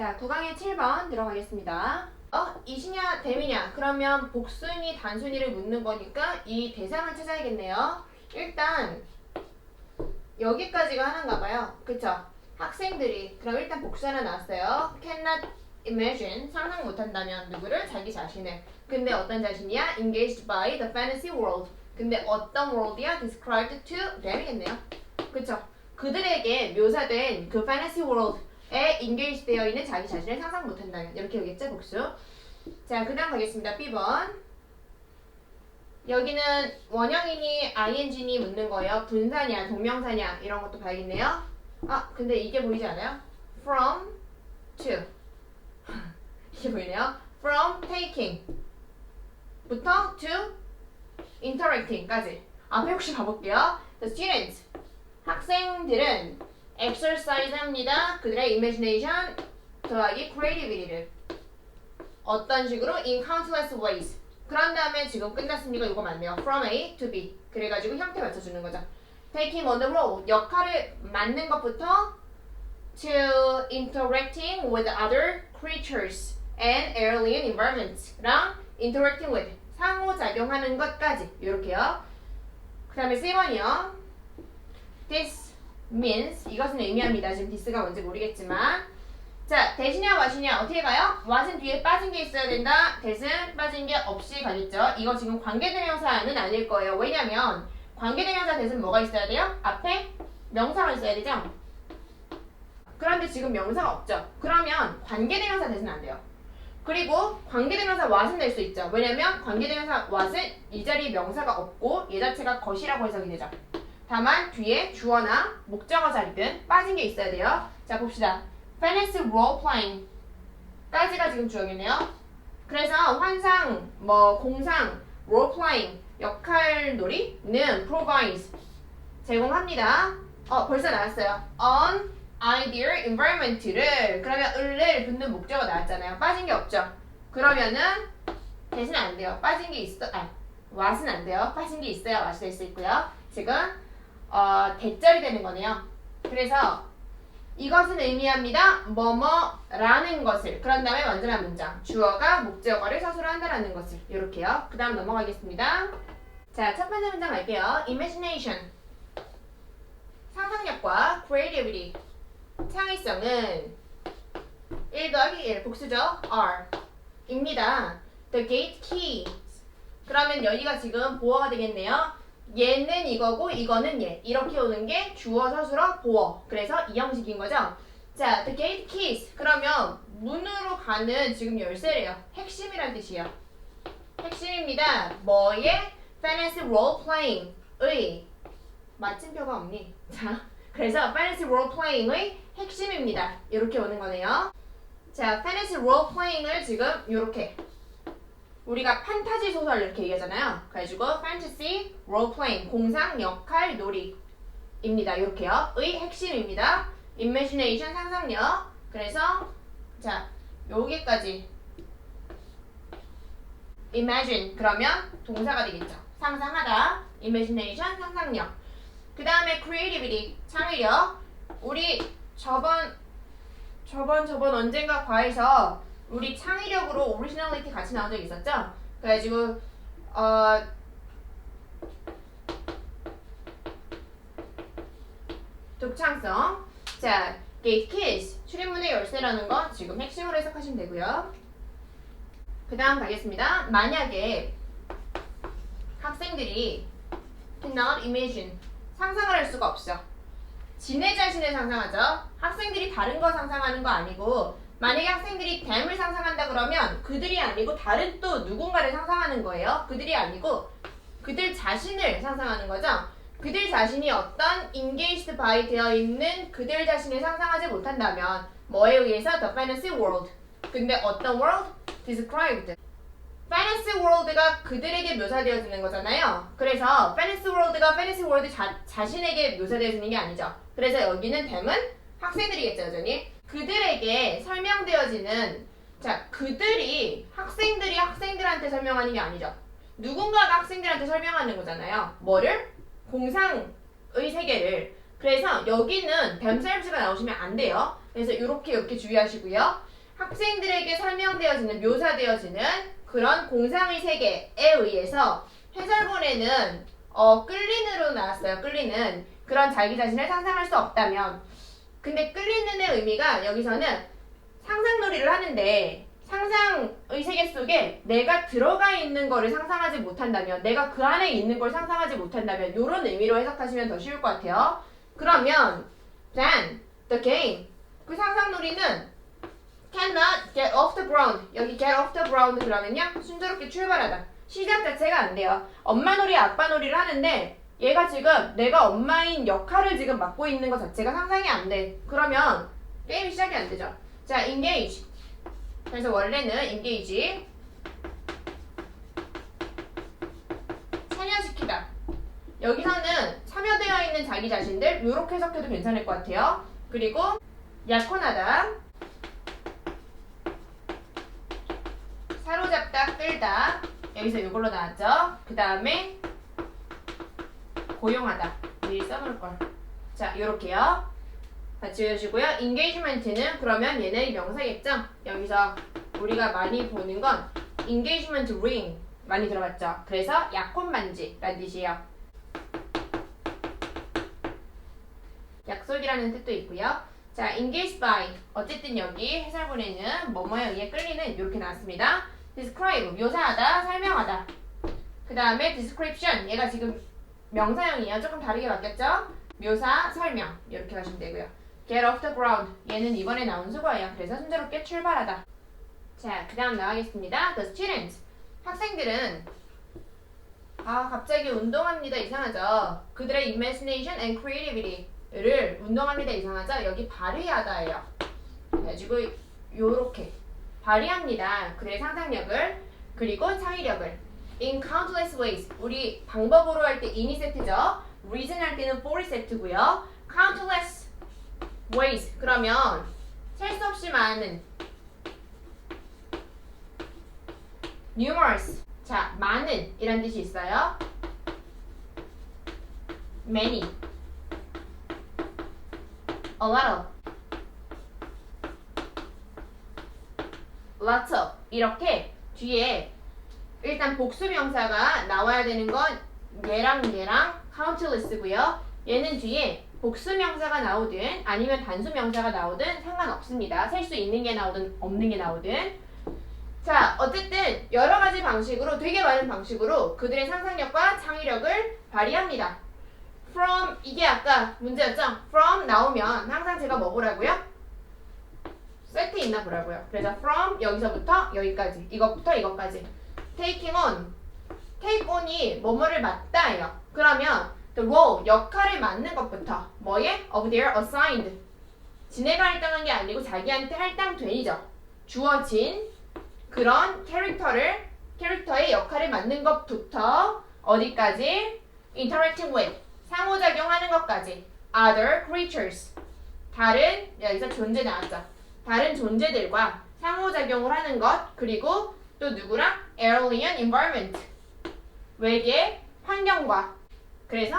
자, 9강의 7번 들어가겠습니다. 어, 이시냐, 댐이냐? 그러면 복순위, 단순위를 묻는 거니까 이 대상을 찾아야겠네요. 일단 여기까지가 하나인가 봐요. 그쵸? 학생들이 그럼 일단 복수 하나 나왔어요. cannot imagine 상상 못한다면 누구를 자기 자신을 근데 어떤 자신이야? engaged by the fantasy world 근데 어떤 world이야? described to them이겠네요. 그쵸? 그들에게 묘사된 그 fantasy world 에 engaged 되어 있는 자기 자신을 상상 못한다면 이렇게 오겠죠 복수? 자 그 다음 가겠습니다. B번. 여기는 원형이니 ing니 묻는 거예요. 분사냐 동명사냐 이런 것도 봐야겠네요. 아 근데 이게 보이지 않아요? from to. 이게 보이네요. From taking. 부터 to interacting까지. 앞에 혹시 가볼게요. The students. 학생들은 exercise 합니다. 그들의 imagination 더하기 creativity를 어떤 식으로 in countless ways. 그런 다음에 지금 끝났으니까 이거 맞네요. From A to B. 그래가지고 형태 맞춰주는 거죠. Taking on the role. 역할을 맡는 것부터 to interacting with other creatures and alien environments랑 interacting with 상호작용하는 것까지 이렇게요. 그 다음에 C번이요. This means 이것은 의미합니다. 지금 this가 뭔지 모르겠지만 자 대신이야 what이냐 어떻게 가요? what은 뒤에 빠진 게 있어야 된다. that은 빠진 게 없이 가겠죠. 이거 지금 관계대명사는 아닐 거예요. 왜냐면 관계대명사 that은 뭐가 있어야 돼요? 앞에 명사가 있어야 되죠. 그런데 지금 명사가 없죠. 그러면 관계대명사 that은 안 돼요. 그리고 관계대명사 what은 될 수 있죠. 왜냐면 관계대명사 what은 이 자리에 명사가 없고 얘 자체가 것이라고 해석이 되죠. 다만 뒤에 주어나 목적어 자리든 빠진 게 있어야 돼요. 자 봅시다. fantasy role playing 까지가 지금 주어겠네요. 그래서 환상, 뭐 공상, role playing 역할놀이는 provides 제공합니다. 어 벌써 나왔어요. on ideal environment를 그러면 을을 붙는 목적어 나왔잖아요. 빠진 게 없죠. 그러면은 대신 안 돼요. 빠진 게 있어. 아 what은 안 돼요. 빠진 게 있어야 what이 될 수 있고요. 지금 어, 대절이 되는 거네요. 그래서 이것은 의미합니다. 뭐뭐라는 것을. 그런 다음에 완전한 문장. 주어가 목적어를 서술로 한다라는 것을. 이렇게요. 그 다음 넘어가겠습니다. 자, 첫 번째 문장 갈게요. imagination. 상상력과 creativity. 창의성은 1 더하기 1 복수죠. are. 입니다. The gate keys. 그러면 여기가 지금 보어가 되겠네요. 얘는 이거고 이거는 얘. 이렇게 오는 게 주어 서술어 보어. 그래서 이 형식인 거죠? 자 the gate keys. 그러면 문으로 가는 지금 열쇠래요. 핵심이란 뜻이에요. 핵심입니다. 뭐의? fantasy role playing의 마침표가 없니? 자 그래서 fantasy role playing의 핵심입니다. 이렇게 오는 거네요. 자 fantasy role playing을 지금 이렇게 우리가 판타지 소설 이렇게 얘기하잖아요. 그래가지고 fantasy role playing 공상 역할 놀이입니다. 이렇게요. 의 핵심입니다. imagination 상상력. 그래서 자 여기까지 imagine 그러면 동사가 되겠죠. 상상하다. imagination 상상력. 그 다음에 creativity 창의력. 우리 저번 저번 저번 언젠가 과에서 우리 창의력으로 오리지널리티 같이 나온 적 있었죠? 그래가지고 어 독창성 자 gate keys 출입문의 열쇠라는 거 지금 핵심으로 해석하시면 되고요. 그 다음 가겠습니다. 만약에 학생들이 cannot imagine 상상을 할 수가 없어. 지네 자신을 상상하죠. 학생들이 다른 거 상상하는 거 아니고 만약에 학생들이 댐을 상상한다 그러면 그들이 아니고 다른 또 누군가를 상상하는 거예요. 그들이 아니고 그들 자신을 상상하는 거죠. 그들 자신이 어떤 engaged by 되어 있는 그들 자신을 상상하지 못한다면 뭐에 의해서 the fantasy world. 근데 어떤 world? described. fantasy world가 그들에게 묘사되어지는 거잖아요. 그래서 fantasy world가 fantasy world 자, 자신에게 묘사되어지는 게 아니죠. 그래서 여기는 댐은 학생들이겠죠, 여전히. 그들에게 설명되어지는 자 그들이 학생들이 학생들한테 설명하는 게 아니죠. 누군가가 학생들한테 설명하는 거잖아요. 뭐를? 공상의 세계를. 그래서 여기는 themselves가 나오시면 안 돼요. 그래서 이렇게 이렇게 주의하시고요. 학생들에게 설명되어지는 묘사되어지는 그런 공상의 세계에 의해서 해설본에는 어, 끌린으로 나왔어요. 끌리는 그런 자기 자신을 상상할 수 없다면 근데 끌리는의 의미가 여기서는 상상놀이를 하는데 상상의 세계 속에 내가 들어가 있는 거를 상상하지 못한다면 내가 그 안에 있는 걸 상상하지 못한다면 이런 의미로 해석하시면 더 쉬울 것 같아요. 그러면 then the game 그 상상놀이는 cannot get off the ground 여기 get off the ground 그러면요 순조롭게 출발하다 시작 자체가 안 돼요. 엄마 놀이 아빠 놀이를 하는데 얘가 지금 내가 엄마인 역할을 지금 맡고 있는 것 자체가 상상이 안 돼. 그러면 게임이 시작이 안 되죠. 자, engage. 그래서 원래는 engage. 참여시키다. 여기서는 참여되어 있는 자기 자신들 이렇게 해석해도 괜찮을 것 같아요. 그리고 약혼하다. 사로잡다, 끌다. 여기서 이걸로 나왔죠. 그 다음에 고용하다. 미리 써놓을 걸. 자, 요렇게요. 같이 외우시고요. engagement는 그러면 얘는 명사겠죠? 여기서 우리가 많이 보는 건 engagement ring 많이 들어봤죠? 그래서 약혼 반지라는 뜻이에요. 약속이라는 뜻도 있고요. 자, engaged by 어쨌든 여기 해설본에는 뭐뭐에 의해 끌리는 이렇게 나왔습니다. describe 묘사하다, 설명하다. 그 다음에 description 얘가 지금 명사형이에요. 조금 다르게 바뀌었죠? 묘사, 설명 이렇게 가시면 되고요. get off the ground 얘는 이번에 나온 수거예요. 그래서 순조롭게 출발하다. 자, 그 다음 나가겠습니다. The students 학생들은 아 갑자기 운동합니다 이상하죠? 그들의 imagination and creativity를 운동합니다 이상하죠? 여기 발휘하다예요. 그래가지고 요렇게 발휘합니다. 그의 상상력을 그리고 창의력을 in countless ways 우리 방법으로 할 때 in이 세트죠. reason 할 때는 for이 세트고요. countless ways 그러면 셀 수 없이 많은 numerous 자 많은 이란 뜻이 있어요. many a lot of lots of 이렇게 뒤에 일단 복수 명사가 나와야 되는 건 얘랑 얘랑 countless고요. 얘는 뒤에 복수 명사가 나오든 아니면 단수 명사가 나오든 상관없습니다. 셀 수 있는 게 나오든 없는 게 나오든 자 어쨌든 여러 가지 방식으로 되게 많은 방식으로 그들의 상상력과 창의력을 발휘합니다. from 이게 아까 문제였죠? from 나오면 항상 제가 뭐 보라고요? 세트 있나 보라고요. 그래서 from 여기서부터 여기까지 이것부터 이것까지 taking on. Take on이 뭐뭐를 맡다예요. 그러면 the role 역할을 맡는 것부터 뭐에? Of their assigned. 지네가 할당한 게 아니고 자기한테 할당된이죠. 주어진 그런 캐릭터를 캐릭터의 역할을 맡는 것부터 어디까지? Interacting with. 상호작용하는 것까지. Other creatures. 다른 여기서 존재 나왔죠. 다른 존재들과 상호작용을 하는 것 그리고 또 누구랑? Alien environment. 외계 환경과. 그래서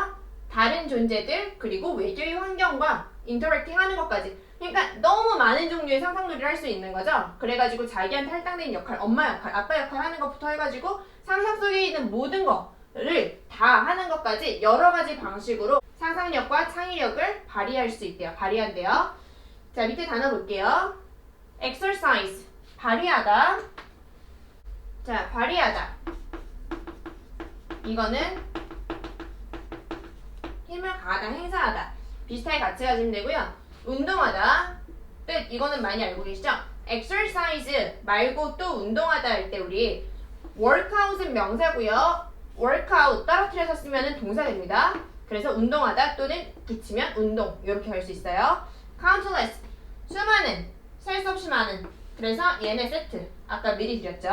다른 존재들 그리고 외계의 환경과 인터랙팅 하는 것까지. 그러니까 너무 많은 종류의 상상놀이를 할 수 있는 거죠. 그래가지고 자기한테 할당된 역할 엄마 역할 아빠 역할 하는 것부터 해가지고 상상 속에 있는 모든 거를 다 하는 것까지 여러 가지 방식으로 상상력과 창의력을 발휘할 수 있대요. 발휘한대요. 자 밑에 단어 볼게요. Exercise. 발휘하다 자 발휘하다 이거는 힘을 가하다 행사하다. 비슷하게 같이 가지면 되고요. 운동하다. 뜻 이거는 많이 알고 계시죠? Exercise 말고 또 운동하다 할 때 우리 workout은 명사고요. workout 떨어뜨려서 쓰면 동사 됩니다. 그래서 운동하다 또는 붙이면 운동. 이렇게 할 수 있어요. countless. 수많은. 셀 수 없이 많은. 그래서 얘네 세트. 아까 미리 드렸죠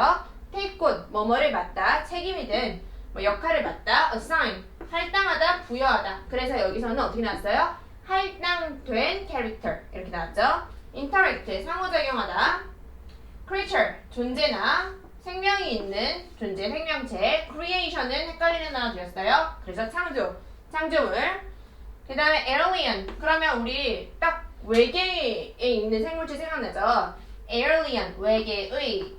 take on 뭐뭐를 맡다 책임이 든 뭐 역할을 맡다 assign 할당하다 부여하다. 그래서 여기서는 어떻게 나왔어요? 할당된 캐릭터 이렇게 나왔죠? interact 상호작용하다. creature 존재나 생명이 있는 존재 생명체. creation은 헷갈리는 단어 드렸어요. 그래서 창조. 창조물. 그 다음에 alien. 그러면 우리 딱 외계에 있는 생물체 생각나죠? alien, 외계의.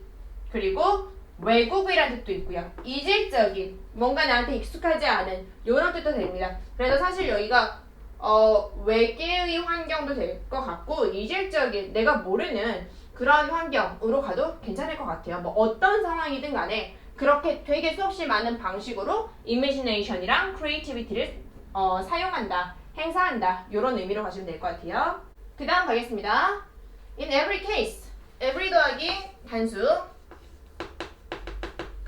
그리고 외국이라는 뜻도 있고요. 이질적인, 뭔가 나한테 익숙하지 않은 이런 뜻도 됩니다. 그래서 사실 여기가 어, 외계의 환경도 될 것 같고 이질적인 내가 모르는 그런 환경으로 가도 괜찮을 것 같아요. 뭐 어떤 상황이든 간에 그렇게 되게 수없이 많은 방식으로 imagination이랑 creativity를 어, 사용한다, 행사한다 이런 의미로 가시면 될 것 같아요. 그 다음 가겠습니다. In every case, every 더하기 단수.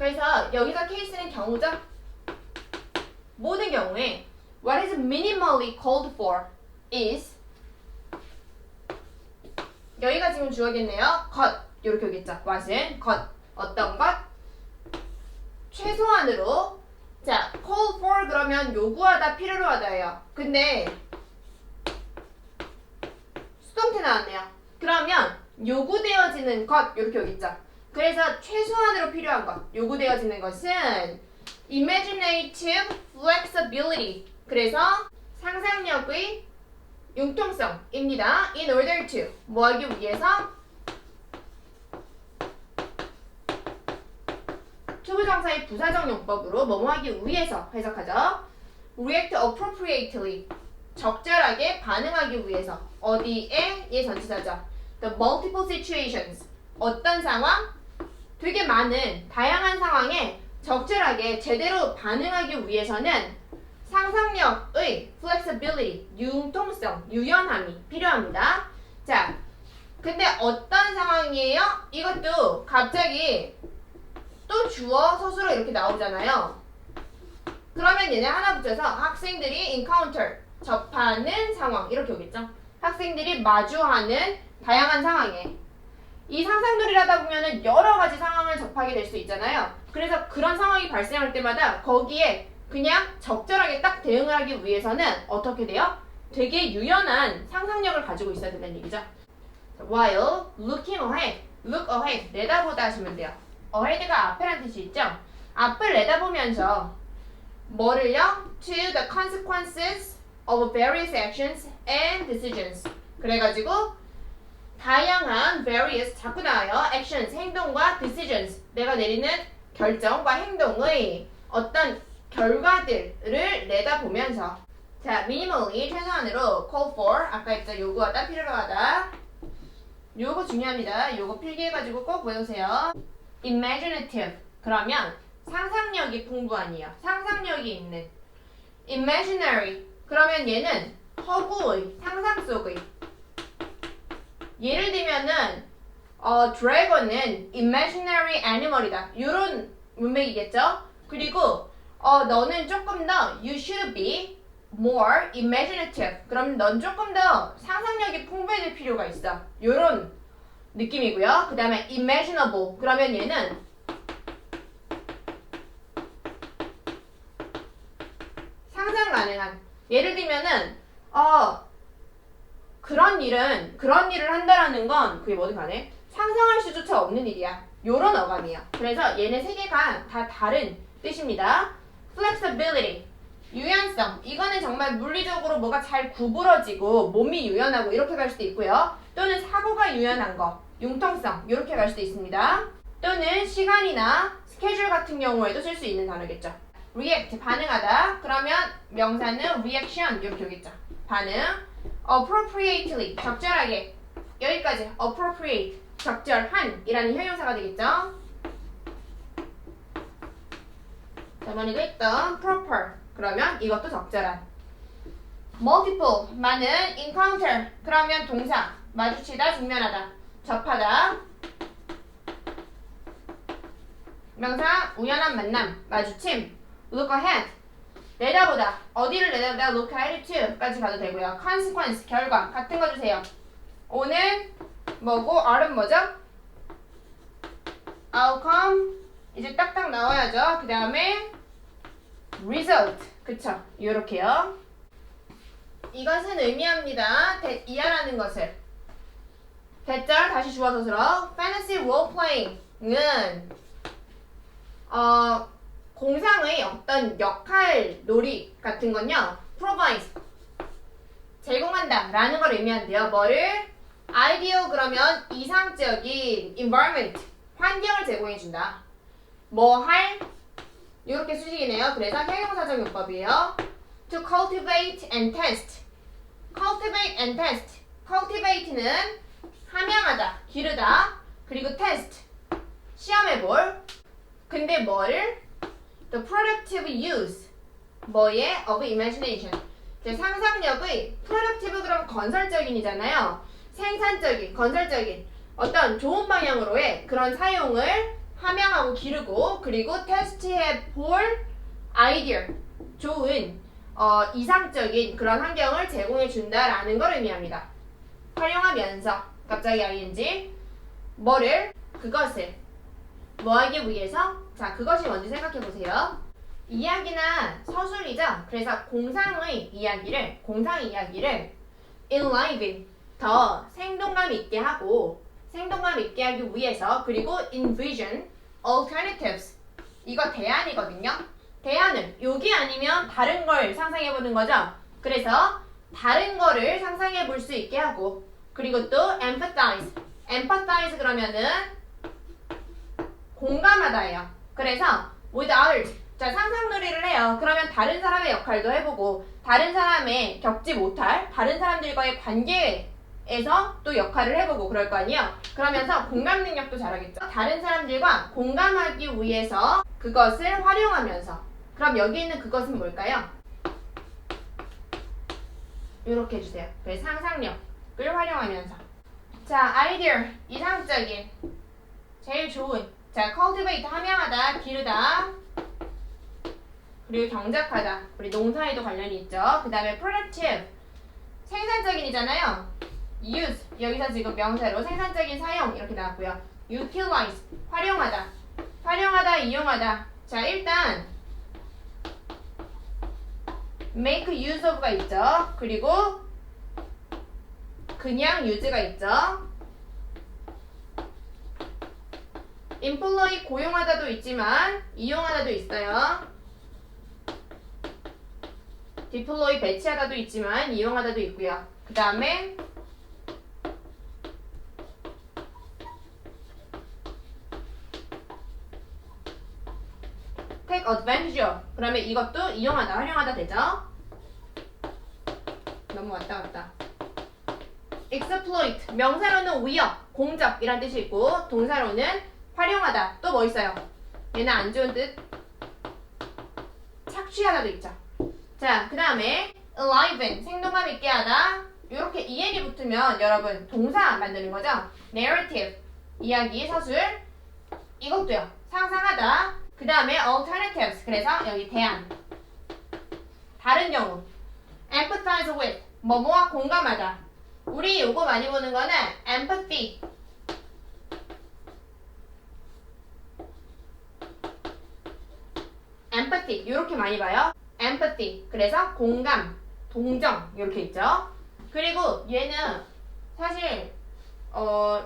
그래서 여기서 케이스는 경우죠. 모든 경우에 what is minimally called for is 여기가 지금 주어겠네요. 것 이렇게 오겠죠. what은 것 어떤 것 최소한으로 자 call for 그러면 요구하다 필요로 하다예요. 근데 수동태 나왔네요. 그러면 요구되어지는 것 이렇게 오겠죠. 그래서 최소한으로 필요한 것 요구되어지는 것은 imaginative flexibility 그래서 상상력의 융통성입니다. In order to 뭐 하기 위해서 투부정사의 부사적 용법으로 뭐뭐 하기 위해서 해석하죠. react appropriately 적절하게 반응하기 위해서 어디에 예 전치사죠. The multiple situations 어떤 상황 되게 많은 다양한 상황에 적절하게 제대로 반응하기 위해서는 상상력의 flexibility, 융통성, 유연함이 필요합니다. 자, 근데 어떤 상황이에요? 이것도 갑자기 또 주어 서술어 이렇게 나오잖아요. 그러면 얘네 하나 붙여서 학생들이 encounter, 접하는 상황 이렇게 오겠죠? 학생들이 마주하는 다양한 상황에 이 상상놀이를 하다 보면은 여러 가지 상황을 접하게 될 수 있잖아요. 그래서 그런 상황이 발생할 때마다 거기에 그냥 적절하게 딱 대응을 하기 위해서는 어떻게 돼요? 되게 유연한 상상력을 가지고 있어야 된다는 얘기죠. While looking ahead, look ahead, 내다보다 하시면 돼요. ahead가 앞에라는 뜻이 있죠? 앞을 내다보면서 뭐를요? To the consequences of various actions and decisions. 그래가지고 다양한 various 자꾸 나와요. actions 행동과 decisions 내가 내리는 결정과 행동의 어떤 결과들을 내다보면서 자 minimally 최소한으로 call for 아까 했죠 요구하다 필요로 하다 요거 중요합니다. 요거 필기해가지고 꼭 외우세요. imaginative 그러면 상상력이 풍부한이요. 상상력이 있는 imaginary 그러면 얘는 허구의 상상 들면은 어 드래곤은 imaginary animal이다. 이런 문맥이겠죠? 그리고 어 너는 조금 더 you should be more imaginative. 그럼 넌 조금 더 상상력이 풍부해질 필요가 있어. 요런 느낌이고요. 그 다음에 imaginable. 그러면 얘는 상상 가능한. 예를 들면은 어 그런 일은 그런 일을 한다라는 건 그게 뭐든 간에 상상할 수조차 없는 일이야. 요런 어감이에요. 그래서 얘네 세 개가 다 다른 뜻입니다. flexibility 유연성 이거는 정말 물리적으로 뭐가 잘 구부러지고 몸이 유연하고 이렇게 갈 수도 있고요. 또는 사고가 유연한 거 융통성 이렇게 갈 수도 있습니다. 또는 시간이나 스케줄 같은 경우에도 쓸 수 있는 단어겠죠. react 반응하다 그러면 명사는 reaction 이렇게 오겠죠. 반응 appropriately 적절하게. 여기까지 appropriate 적절한 이라는 형용사가 되겠죠. 저번에도 했던 proper. 그러면 이것도 적절한. multiple 많은 encounter. 그러면 동사 마주치다 직면하다. 접하다. 명사 우연한 만남 마주침. look ahead 내다보다 어디를 내다보다 look ahead to까지 가도 되고요. consequence 결과 같은 거 주세요. 오늘 뭐고 R은 뭐죠? outcome 이제 딱딱 나와야죠. 그 다음에 result. 그쵸? 요렇게요. 이것은 의미합니다. 대, 이하라는 것을. 대절 다시 주어서스로 fantasy role playing은 어 공상의 어떤 역할 놀이 같은 건요 provide 제공한다 라는 걸 의미한대요. 뭐를? ideal 그러면 이상적인 environment 환경을 제공해준다. 뭐 할? 이렇게 수식이네요. 그래서 형용사적 용법이에요. to cultivate and test. cultivate and test. cultivate는 함양하다, 기르다, 그리고 test. 시험해볼. 근데 뭘? The productive use. 뭐의 of imagination. 제 상상력의 productive 그럼 건설적인이잖아요. 생산적인, 건설적인 어떤 좋은 방향으로의 그런 사용을 함양하고 기르고 그리고 테스트해 볼 아이디어 좋은 어, 이상적인 그런 환경을 제공해 준다라는 걸 의미합니다. 활용하면서 갑자기 ing 뭐를 그것을 뭐하기 위해서 자 그것이 뭔지 생각해 보세요. 이야기나 서술이죠. 그래서 공상의 이야기를 공상 이야기를 enliven 더 생동감 있게 하고 생동감 있게 하기 위해서 그리고 envision alternatives 이거 대안이거든요. 대안을 여기 아니면 다른 걸 상상해 보는 거죠. 그래서 다른 거를 상상해 볼 수 있게 하고 그리고 또 empathize empathize 그러면은 공감하다예요. 그래서 with others 자 상상놀이를 해요. 그러면 다른 사람의 역할도 해보고 다른 사람의 겪지 못할 다른 사람들과의 관계에서 또 역할을 해보고 그럴 거 아니에요. 그러면서 공감 능력도 잘하겠죠. 다른 사람들과 공감하기 위해서 그것을 활용하면서 그럼 여기 있는 그것은 뭘까요? 이렇게 해주세요. 그 상상력을 활용하면서 자 아이디어 이상적인 제일 좋은 자 cultivate 함양하다 기르다. 그리고 경작하다. 우리 농사에도 관련이 있죠. 그 다음에 productive. 생산적인이잖아요. use. 여기서 지금 명사로 생산적인 사용 이렇게 나왔고요. utilize. 활용하다. 활용하다 이용하다. 자 일단 make use of가 있죠. 그리고 그냥 use가 있죠 employ 고용하다도 있지만 이용하다도 있어요. deploy 배치하다도 있지만 이용하다도 있고요. 그 다음에 take advantage of 그러면 이것도 이용하다, 활용하다 되죠? 너무 왔다 갔다. exploit 명사로는 위협, 공격이란 뜻이 있고 동사로는 활용하다. 또 뭐 있어요? 얘는 안 좋은 뜻. 착취하다도 있죠. 자, 그 다음에 enliven 생동감 있게 하다. 이렇게 이행이 붙으면 여러분 동사 만드는 거죠. narrative 이야기 서술. 이것도요. 상상하다. 그 다음에 alternatives 그래서 여기 대안. 다른 경우. empathize with 뭐뭐와 공감하다. 우리 요거 많이 보는 거는 empathy empathy 이렇게 많이 봐요. empathy 그래서 공감, 동정 이렇게 있죠. 그리고 얘는 사실 어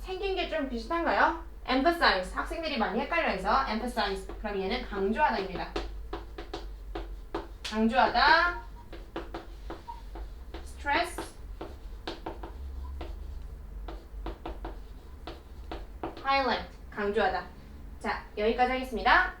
생긴 게 좀 비슷한가요? emphasize 학생들이 많이 헷갈려해서 emphasize 그럼 얘는 강조하다입니다. 강조하다 stress highlight 강조하다 자 여기까지 하겠습니다.